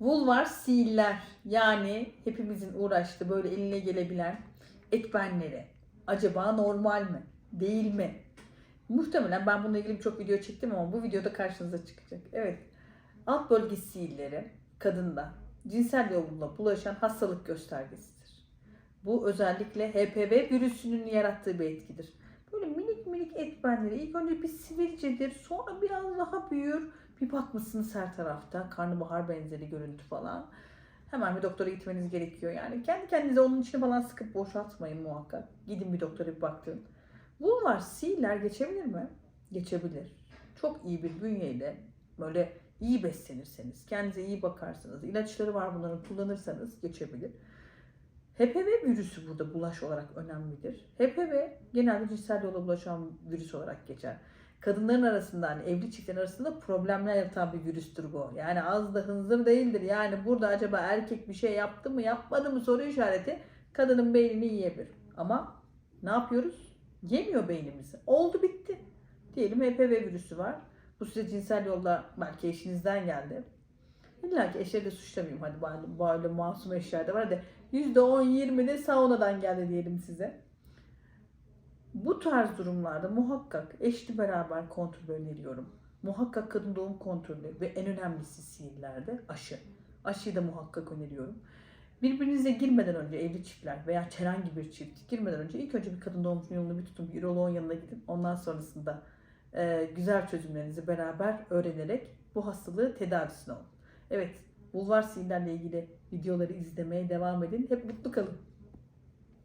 Vulvar sihirler yani hepimizin uğraştığı böyle eline gelebilen etbenleri. Acaba normal mi? Değil mi? Muhtemelen ben bununla ilgili çok video çektim ama bu videoda karşınıza çıkacak. Evet. Alt bölge sihirleri kadında cinsel yolla bulaşan hastalık göstergesidir. Bu özellikle HPV virüsünün yarattığı bir etkidir. Böyle minik minik etbenleri ilk önce bir sivilcedir sonra biraz daha büyür. Bir bakmışsınız her tarafta karnabahar benzeri görüntü falan. Hemen bir doktora gitmeniz gerekiyor. Yani kendi kendinize onun içine falan sıkıp boşaltmayın muhakkak. Gidin bir doktora bir baktırın. Vulvar sihirler geçebilir mi? Geçebilir. Çok iyi bir bünyeyle böyle iyi beslenirseniz, kendinize iyi bakarsanız, ilaçları var bunların kullanırsanız geçebilir. HPV virüsü burada bulaş olarak önemlidir. HPV genelde cinsel yola bulaşan virüs olarak geçer. Kadınların arasında hani evli çiftlerin arasında problemler yaratan bir virüstür bu. Yani az da hınzır değildir. Yani burada acaba erkek bir şey yaptı mı yapmadı mı soru işareti kadının beynini yiyebilir. Ama ne yapıyoruz? Yemiyor beynimizi. Oldu bitti. Diyelim HPV virüsü var. Bu size cinsel yolda belki eşinizden geldi. İlla ki eşleri de suçlamayayım. Hadi böyle, böyle masum eşler de var. Hadi %10-20 de saunadan geldi diyelim size. Bu tarz durumlarda muhakkak eşli beraber kontrol öneriyorum. Muhakkak kadın doğum kontrolü ve en önemlisi sihirlerde aşı. Aşıyı da muhakkak öneriyorum. Birbirinize girmeden önce evli çiftler veya herhangi bir çift girmeden önce ilk önce bir kadın doğum yolunu bir tutun, bir uroloğun yanına gidin. Ondan sonrasında e, güzel çözümlerinizi beraber öğrenerek bu hastalığı tedavisine olun. Evet, vulvar sihirlerle ilgili videoları izlemeye devam edin. Hep mutlu kalın.